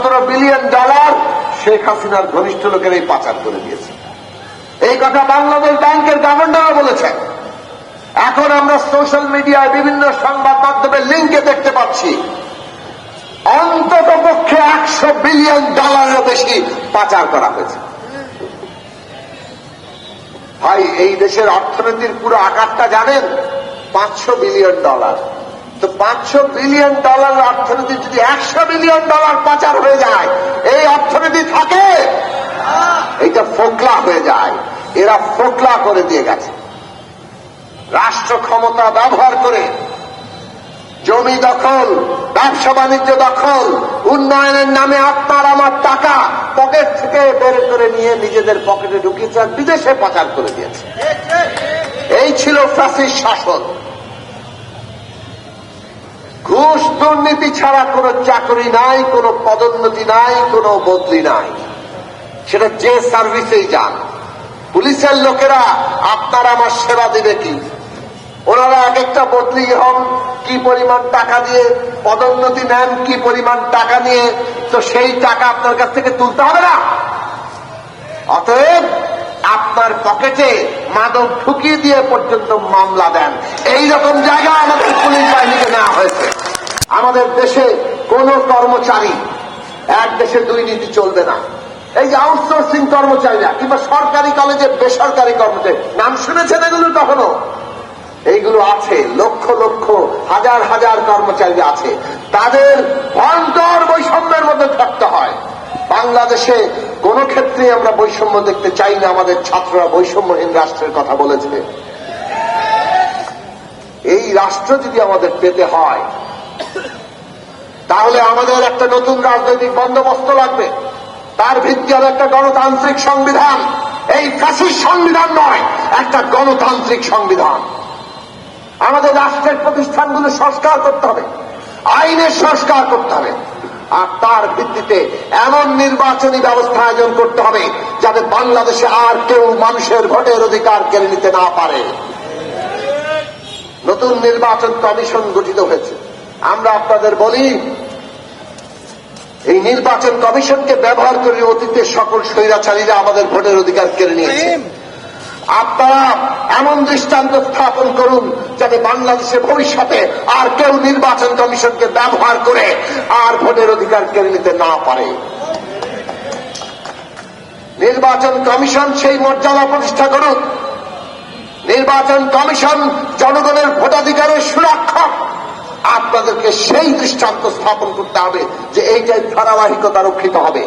সতেরো billion dollar Sheikh হাসিনার ঘনিষ্ঠ লোকের এই পাচার করে দিয়েছে। এই কথা বাংলাদেশ ব্যাংকের গভর্নরও বলেছেন। এখন আমরা সোশ্যাল মিডিয়ায় বিভিন্ন সংবাদ মাধ্যমে লিঙ্কে দেখতে পাচ্ছি, অন্তত পক্ষে একশো বিলিয়ন ডলারেরও বেশি পাচার করা হয়েছে। ভাই, এই দেশের অর্থনীতির পুরো আকারটা জানেন? পাঁচশো বিলিয়ন ডলার। তো পাঁচশো বিলিয়ন ডলার অর্থনীতি যদি একশো বিলিয়ন ডলার পাচার হয়ে যায়, এই অর্থনীতি থাকে, এইটা ফোকলা হয়ে যায়। এরা ফোকলা করে দিয়ে গেছে। রাষ্ট্র ক্ষমতা ব্যবহার করে, জমি দখল, ব্যবসা বাণিজ্য দখল, উন্নয়নের নামে আপনার আমার টাকা পকেট থেকে বের করে নিয়ে নিজেদের পকেটে ঢুকিয়েছে আর বিদেশে পাচার করে দিয়েছে। এই ছিল ফ্যাসিস শাসন। দুর্নীতি ছাড়া কোনো চাকরি নাই, কোনো পদোন্নতি নাই, কোনো বদলি নাই। সেটা যে সার্ভিসেই যান পুলিশের লোকেরা আপনার আমার সেবা দিবে কি? ওনারা এক একটা বদলি হন, কি পরিমাণ টাকা দিয়ে পদোন্নতি নেন, কি পরিমাণ টাকা নিয়ে, তো সেই টাকা আপনার কাছ থেকে তুলতে হবে না। অতএব আপনার পকেটে মাদক ঢুকিয়ে দিয়ে পর্যন্ত মামলা দেন। এই রকম জায়গা আমাদের আমাদের দেশে কোন কর্মচারী, এক দেশে দুই নীতি চলবে না। এই যে আউটসোর্সিং কর্মচারীরা কিংবা সরকারি কলেজে বেসরকারি কর্মচারী, নাম শুনেছেন এগুলো তখনও এইগুলো আছে, লক্ষ লক্ষ, হাজার হাজার কর্মচারী আছে। তাদের ভয়ঙ্কর বৈষম্যের মধ্যে থাকতে হয়। বাংলাদেশে কোন ক্ষেত্রে আমরা বৈষম্য দেখতে চাই না, আমাদের ছাত্ররা বৈষম্যহীন রাষ্ট্রের কথা বলেছে। এই রাষ্ট্র যদি আমাদের পেতে হয় তাহলে আমাদের একটা নতুন রাজনৈতিক বন্দোবস্ত লাগবে। তার ভিত্তি হবে একটা গণতান্ত্রিক সংবিধান। এই ফ্যাসিস সংবিধান নয়, একটা গণতান্ত্রিক সংবিধান। আমাদের রাষ্ট্রের প্রতিষ্ঠানগুলো সংস্কার করতে হবে, আইনের সংস্কার করতে হবে। আর তার ভিত্তিতে এমন নির্বাচনী ব্যবস্থা আয়োজন করতে হবে, যাতে বাংলাদেশে আর কেউ মানুষের ভোটের অধিকার কেড়ে নিতে না পারে। নতুন নির্বাচন কমিশন গঠিত হয়েছে। আমরা আপনাদের বলি এই নির্বাচন কমিশনকে ব্যবহার করে অতীতের সকল স্বৈরাচারীরা আমাদের ভোটের অধিকার কেড়ে নিয়েছে। আপনারা এমন দৃষ্টান্ত স্থাপন করুন যাতে বাংলাদেশে ভবিষ্যতে আর কেউ নির্বাচন কমিশনকে ব্যবহার করে আর ভোটের অধিকার কেড়ে নিতে না পারে। নির্বাচন কমিশন সেই মর্যাদা প্রতিষ্ঠা করুন নির্বাচন কমিশন জনগণের ভোটাধিকারের সুরক্ষক আপনাদেরকে সেই দৃষ্টান্ত স্থাপন করতে হবে যে এইটাই ধারাবাহিকতা রক্ষিত হবে।